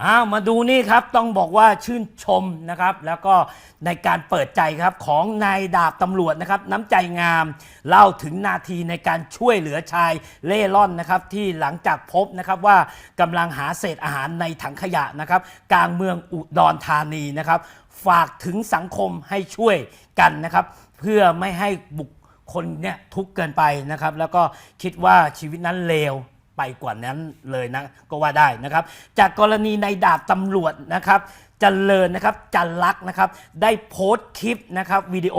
อ้าวมาดูนี่ครับต้องบอกว่าชื่นชมนะครับ แล้วก็ในการเปิดใจครับของนายดาบตำรวจนะครับน้ำใจงาม เล่าถึงนาทีในการช่วยเหลือชายเล่ร่อนนะครับที่หลังจากพบนะครับว่ากำลังหาเศษอาหารในถังขยะนะครับกลางเมืองอุดรธานีนะครับ ฝากถึงสังคมให้ช่วยกันนะครับ เพื่อไม่ให้บุคคลเนี่ยทุกข์เกินไปนะครับ แล้วก็คิดว่าชีวิตนั้นเลว ไปกว่านั้นเลยนะก็ว่าได้นะครับ จากกรณีในดาบตำรวจนะครับจเจริญนะครับจันลักษ์นะครับ ได้โพสต์คลิปนะครับวิดีโอ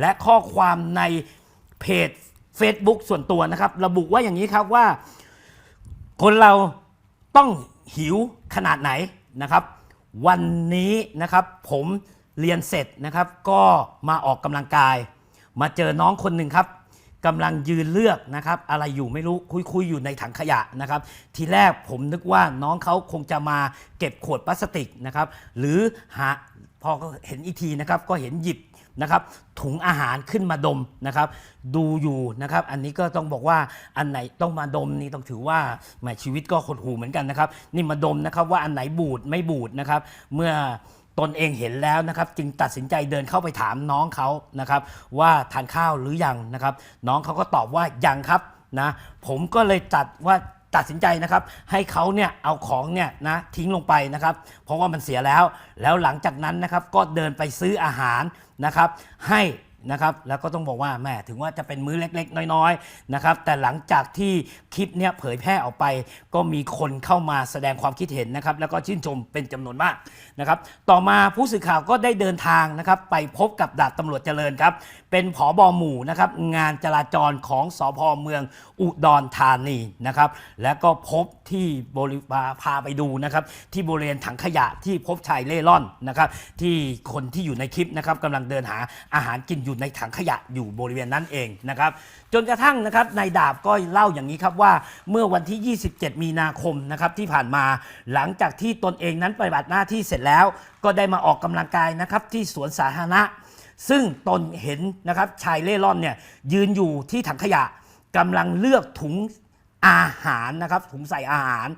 และข้อความในเพจ Facebook ส่วนตัวนะครับ ระบุว่าอย่างนี้ครับว่า คนเราต้องหิวขนาดไหนนะครับ วันนี้นะครับผมเรียนเสร็จนะครับ ก็มาออกกำลังกาย มาเจอน้องคนหนึ่งครับ กำลังยืนเลือกนะครับอะไรอยู่ไม่รู้คุยคุยอยู่ในถังขยะนะครับ ทีแรกผมนึกว่าน้องเขาคงจะมาเก็บขวดพลาสติกนะครับ หรือหาพอเห็นอีกทีนะครับก็เห็นหยิบนะครับถุงอาหารขึ้นมาดมนะครับ ดูอยู่นะครับ อันนี้ก็ต้องบอกว่าอันไหนต้องมาดมนี่ต้องถือว่าแหมชีวิตก็หดหูเหมือนกันนะครับ นี่มาดมนะครับว่าอันไหนบูดไม่บูดนะครับ เมื่อ ตนเองเห็นแล้วนะครับจึงตัดสินใจเดินเข้าไปถามน้องเขานะครับว่าทานข้าวหรือยังนะครับ น้องเขาก็ตอบว่ายังครับนะผมก็เลยตัดว่าตัดสินใจนะครับ ให้เขาเนี่ยเอาของเนี่ยนะทิ้งลงไปนะครับ เพราะว่ามันเสียแล้ว แล้วหลังจากนั้นนะครับก็เดินไปซื้ออาหารนะครับ ให้ นะครับแล้วก็ต้องบอกว่าแม่ถึงว่าจะเป็นมื้อเล็กๆ น้อยๆนะครับแต่หลังจากที่คลิปเนี่ยเผยแพร่ออกไป ก็มีคนเข้ามาแสดงความคิดเห็นนะครับแล้วก็ชื่นชมเป็นจำนวนมากนะครับต่อมาผู้สื่อข่าวก็ได้เดินทางนะครับไปพบกับดาบตำรวจเจริญครับเป็นผอบอหมู่นะครับงานจราจรของสพเมืองอุดรธานีนะครับแล้วก็พบ ที่บริพาพาไปดูนะครับที่บริเวณถังขยะที่พบชายเล่ร่อนนะครับที่คนที่อยู่ในคลิปนะครับกำลังเดินหาอาหารกินอยู่ในถังขยะอยู่บริเวณนั้นเองนะครับจนกระทั่งนะครับนายดาบก็เล่าอย่างนี้ครับว่าเมื่อวันที่ 27 มีนาคมนะครับที่ผ่านมาหลังจากที่ตนเองนั้นปฏิบัติหน้าที่เสร็จแล้ว ก็ได้มาออกกำลังกายนะครับที่สวนสาธารณะ ซึ่งตนเห็นนะครับชายเล่ร่อนเนี่ยยืนอยู่ที่ถังขยะกำลังเลือกถุง อาหารนะครับถุงใส่อาหาร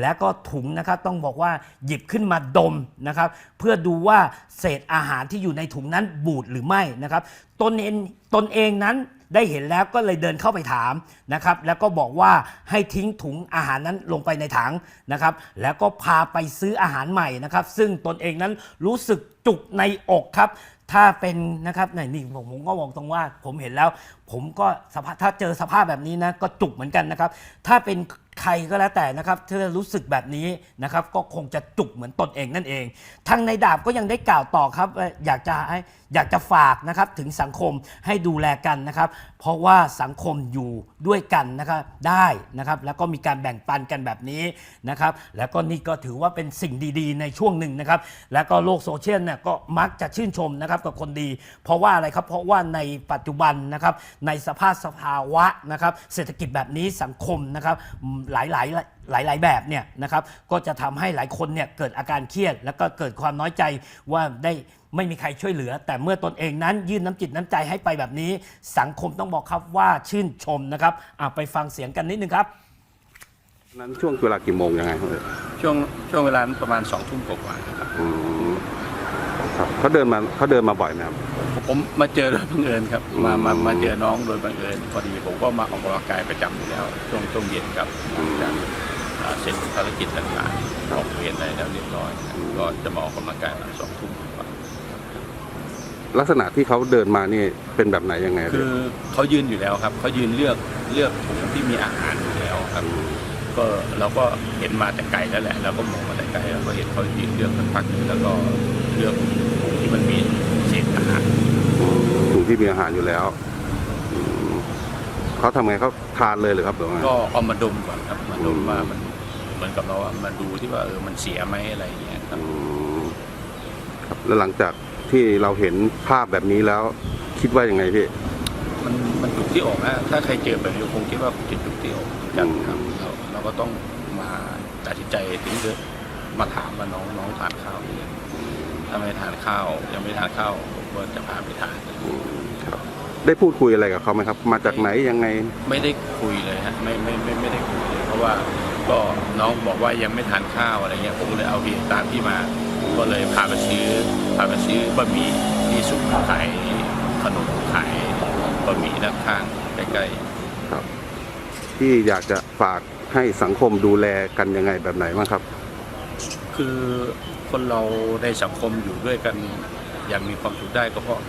และก็ถุงนะครับต้องบอกว่าหยิบขึ้นมาดมนะครับ เพื่อดูว่าเศษอาหารที่อยู่ในถุงนั้นบูดหรือไม่นะครับตนเองตนเองนั้นได้เห็นแล้วก็เลยเดินเข้าไปถามนะครับ แล้วก็บอกว่าให้ทิ้งถุงอาหารนั้นลงไปในถังนะครับ แล้วก็พาไปซื้ออาหารใหม่นะครับ ซึ่งตนเองนั้นรู้สึกจุกในอกครับ ถ้าเป็นนะครับไหนนี่ผมผมก็บอกตรงว่า ผมเห็นแล้ว ผมก็สภาพถ้าเจอสภาพแบบนี้นะก็จุกเหมือนกันนะครับ ถ้าเป็น ใครก็แล้วแต่นะครับถ้ารู้สึกแบบนี้นะครับก็คงจะจุกเหมือนตนเองนั่นเอง ทางในดาบก็ยังได้กล่าวต่อครับอยากจะอยากจะฝากนะครับถึงสังคมให้ดูแลกันนะครับ เพราะว่าสังคมอยู่ด้วยกันนะครับได้นะครับแล้วก็มีการแบ่งปันกันแบบนี้นะครับแล้วก็นี่ก็ถือว่าเป็นสิ่งดีๆ ในช่วงหนึ่งนะครับแล้วก็โลกโซเชียลเนี่ยก็มักจะชื่นชมนะครับกับคนดี เพราะว่าอะไรครับเพราะว่าในปัจจุบันนะครับในสภาพสภาวะนะครับเศรษฐกิจแบบนี้สังคมนะครับหลายๆหลายๆแบบเนี่ยนะครับก็จะทำให้หลายคนเนี่ยเกิดอาการเครียด แล้วก็เกิดความน้อยใจว่าได้ไม่มีใครช่วยเหลือ แต่เมื่อตนเองนั้นยื่นน้ำจิตน้ำใจให้ไปแบบนี้ สังคมต้องบอกครับว่าชื่นชมนะครับอะไปฟังเสียงกันนิดนึงครับนั้นช่วงเวลากี่โมงยังไงครับช่วงช่วงเวลานั้นประมาณสองทุ่มกว่าๆนะครับอืมครับเขาเดินมาเขาเดินมาบ่อยไหมครับ ผมมาเจอโดยบังเอิญครับ มามาอืมมาเจอน้องโดยบังเอิญพอดีผมก็มาออกกำลังกายประจำอยู่แล้วช่วงช่วงเย็นครับหลังจากอ่าเสร็จภารกิจต่างๆออกเวรอะไรแล้วเรียบร้อยครับก็จะมาออกกำลังกายประมาณสองทุ่มกว่าลักษณะที่เขาเดินมานี่เป็นแบบไหนยังไงคือเขายืนอยู่แล้วครับเขายืนเลือกเลือกถุงที่มีอาหารอยู่แล้วครับก็เราก็เห็นมาแต่ไกลแล้วแหละเราก็มองมาแต่ไกลแล้วก็เห็นเขายืนเลือกสักพักหนึ่งแล้วก็เลือกถุงที่มันมีเศษอาหาร ถุง ที่มีอาหารอยู่แล้วอืมเขาทำไงเขาทานเลยหรือครับหรือว่าไง ก็เอามาดมก่อนครับมาดมว่ามันเหมือนกับเราอะมาดูที่ว่าเออมันเสียไหมอะไรอย่างเงี้ยครับ อืมครับแล้วหลังจากที่เราเห็นภาพแบบนี้แล้ว คิดว่ายังไงพี่ มันมันจุกที่ออกนะถ้าใครเจอแบบนี้คงคิดว่าจะจุกที่ออกเหมือนกันครับเราเราก็ต้องมาตัดสินใจถึงจะมาถามว่าน้องน้องทานข้าวหรือยังถ้าไม่ทานข้าวยังไม่ทานข้าว ผมก็จะพาไปทานครับ ได้พูดคุยอะไรกับเขาไหมครับ มาจากไหนยังไง ไม่ได้คุยเลยฮะไม่ไม่ไม่ไม่ได้คุยเลยเพราะว่าก็น้องบอกว่ายังไม่ทานข้าวอะไรเงี้ยผมก็เลยเอาพี่ตามพี่มา ก็เลยพาไปซื้อพาไปซื้อบะหมี่ที่สุขขายขนมขายบะหมี่ด้านข้างใกล้ๆครับ ที่อยากจะฝากให้สังคมดูแลกันยังไงแบบไหนบ้างครับ คือคนเราในสังคมอยู่ด้วยกันอ ย่างมีความสุขได้ก็เพราะ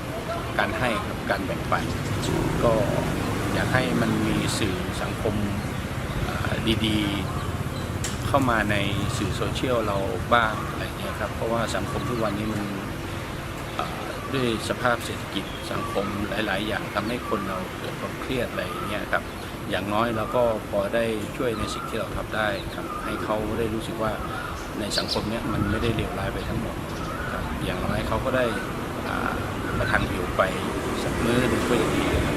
การให้ครับการแบ่งปันก็อยากให้มันมีสื่อสังคมดีๆ เข้ามาในสื่อโซเชียลเราบ้างอะไรเงี้ยครับเพราะว่าสังคมทุกวันนี้มันด้วยสภาพเศรษฐกิจสังคมหลาย ๆ อย่างทำให้คนเราเกิดความเครียดอะไรอย่างเงี้ยครับอย่างน้อยเราก็พอได้ช่วยในสิ่งที่เราทำได้ครับให้เขาได้รู้สึกว่าในสังคมเนี้ยมันไม่ได้เลวร้ายไปทั้งหมด อย่างน้อยเขาก็ได้ประทังผิวไปสักมื้อหนึ่งก็ยังดีนะครับ